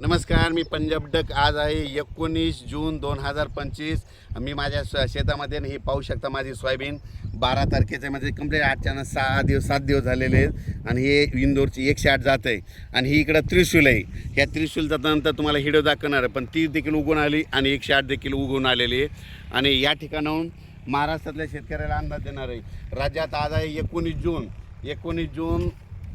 नमस्कार मी पंजाब डक. आज आहे एकोणीस जून दोन हजार पंचवीस. मी माझ्या श- शेतामध्ये हे पाहू शकता माझी सोयाबीन. बारा तारखेचे म्हणजे कंप्लीट आठच्या सहा दिवस सात दिवस झालेले आहेत. आणि हे इंदोरची एकशे आठ जात आहे. आणि ही इकडं त्रिशूल आहे. ह्या त्रिशूल जातानंतर तुम्हाला हिडो दाखवणार आहे. पण ती देखील उगून आली आणि एकशे आठ देखील उगवून आलेली आहे. आणि या ठिकाणाहून महाराष्ट्रातल्या शेतकऱ्याला अंदाज देणार आहे. राज्यात आज आहे एकोणीस जून. एकोणीस जून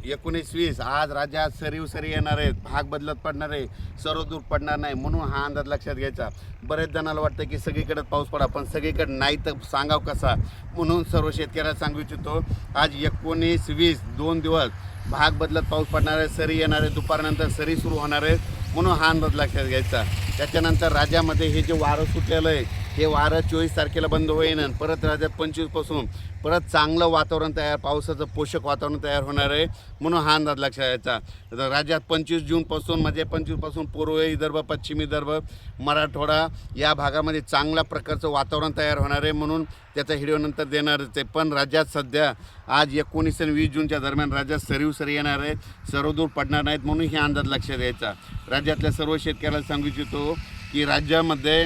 एकोणीस वीस आज राज्यात सरीव सरी येणार आहेत भाग बदलत पडणार आहे सर्व दूर पडणार नाही म्हणून हा अंदाज लक्षात घ्यायचा. बरेच जणांना वाटतं की सगळीकडे पाऊस पडा पण सगळीकडे नाही तर सांगाव कसा? म्हणून सर्व शेतकऱ्याला सांगू इच्छितो आज एकोणीस वीस दोन दिवस भाग बदलत पाऊस पडणार आहे सरी येणार आहे दुपारनंतर सरी सुरू होणार आहे म्हणून हा अंदाज लक्षात घ्यायचा. त्याच्यानंतर राज्यामध्ये हे जे वारं सुटलेलं आहे हे वारं चोवीस तारखेला बंद होईन आणि परत राज्यात पंचवीसपासून परत चांगलं वातावरण तयार पावसाचं पोषक वातावरण तयार होणार आहे म्हणून हा अंदाज लक्षात यायचा. राज्यात पंचवीस जूनपासून म्हणजे पंचवीसपासून पूर्व विदर्भ पश्चिम विदर्भ मराठवाडा या भागामध्ये चांगल्या प्रकारचं वातावरण तयार होणार आहे म्हणून त्याचा व्हिडिओ नंतर देणारच आहे पण राज्यात सध्या आज एकोणीस आणि वीस जूनच्या दरम्यान राज्यात सरीव सरी येणार आहे सर्वदूर पडणार नाहीत म्हणून हे अंदाज लक्षात द्यायचा राज्यातल्या सर्व शेतकऱ्याला सांगू इच्छितो की राज्यामध्ये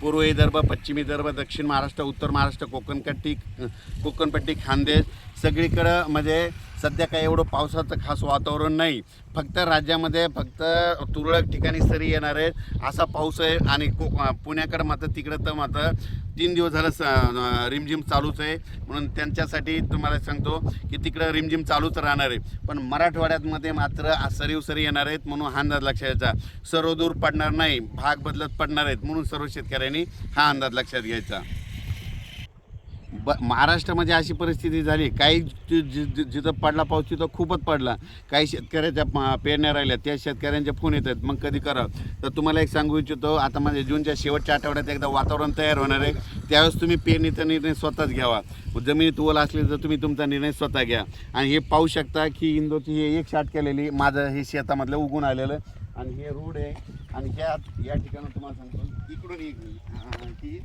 पूर्व विदर्भ पश्चिम विदर्भ दक्षिण महाराष्ट्र उत्तर महाराष्ट्र कोकणपट्टी कोकणपट्टी खानदेश. सगळीकडं म्हणजे सध्या काही एवढं पावसाचं खास वातावरण नाही. फक्त राज्यामध्ये फक्त तुरळक ठिकाणी सरी येणार आहे असा पाऊस आहे आणि को पुण्याकडं मात्र तिकडं तर मात्र तीन दिवस झालं स रिमझिम चालूच आहे. म्हणून त्यांच्यासाठी तुम्हाला सांगतो की तिकडं रिमझिम चालूच राहणार आहे. पण मराठवाड्यातमध्ये मात्र सरीव सरी येणार आहेत म्हणून हा अंदाज लक्षात घ्यायचा. सर्व दूर पडणार नाही भाग बदलत पडणार आहेत म्हणून सर्व शेतकऱ्यांनी हा अंदाज लक्षात घ्यायचा. ब महाराष्ट्रामध्ये अशी परिस्थिती झाली काही जि- जि- जिथं पडला पाऊस तिथं खूपच पडला. काही शेतकऱ्याच्या प- पेरण्या राहिल्या त्या शेतकऱ्यांचे फोन येतात मग कधी करावं तर तुम्हाला एक सांगू इच्छितो आता म्हणजे जूनच्या शेवटच्या आठवड्यात एकदा वातावरण तयार होणार आहे. त्यावेळेस तुम्ही पेरणीचा निर्णय स्वतःच घ्यावा. जमिनीत ओल असली तर तुम्ही तुमचा निर्णय स्वतः घ्या. आणि हे पाहू शकता की इंदोरची हे एक शाट केलेली माझं हे शेतामधलं उगून आलेलं. आणि हे रोड आहे. आणि ह्या या ठिकाणी तुम्हाला सांगतो इकडून एक ही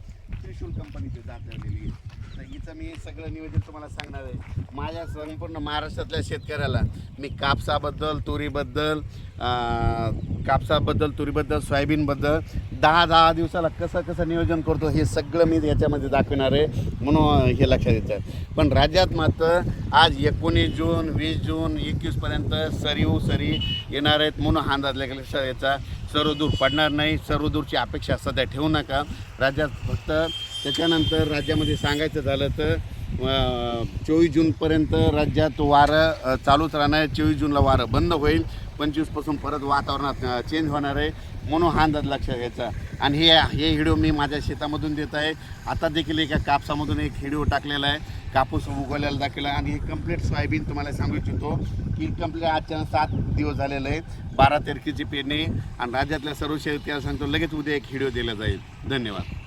त्रिशूल कंपनीची जात आलेली तर हिचं मी सगळं नियोजन तुम्हाला सांगणार आहे. माझ्या संपूर्ण महाराष्ट्रातल्या शेतकऱ्याला मी कापसाबद्दल तुरीबद्दल कापसाबद्दल तुरीबद्दल सोयाबीनबद्दल दहा दहा दिवसाला कसं कसं नियोजन करतो हे सगळं मी याच्यामध्ये दाखवणार आहे म्हणून हे लक्षात येतं. पण राज्यात मात्र आज एकोणीस जून वीस जून एकवीसपर्यंत सरीव सरी येणार आहेत म्हणून हा अंदाज लक्षात याचा सर्व दूर पडणार नाही. सर्व दूरची अपेक्षा सध्या ठेवू नका. राज्यात फक्त त्याच्यानंतर राज्यामध्ये सांगायचं झालं तर चोवीस जूनपर्यंत राज्यात वारं चालूच राहणार. आहे चोवीस जूनला वारं बंद होईल. पंचवीसपासून परत वातावरणात चेंज होणार आहे. म्हणून हा अंदाज लक्षात घ्यायचा. आणि हे हे हिडिओ मी माझ्या शेतामधून देत आहे. आता देखील एका कापसामधून एक हिडिओ टाकलेला आहे. कापूस उगवलेला दाखवला. आणि हे कंप्लीट सोयाबीन तुम्हाला सांगू इच्छितो की कंप्लीट आजच्या सात दिवस झालेले आहेत. बारा तारखेची पेरणी. आणि राज्यातल्या सर्व शेतकऱ्याला सांगतो लगेच उद्या एक हिडिओ दिला जाईल. धन्यवाद.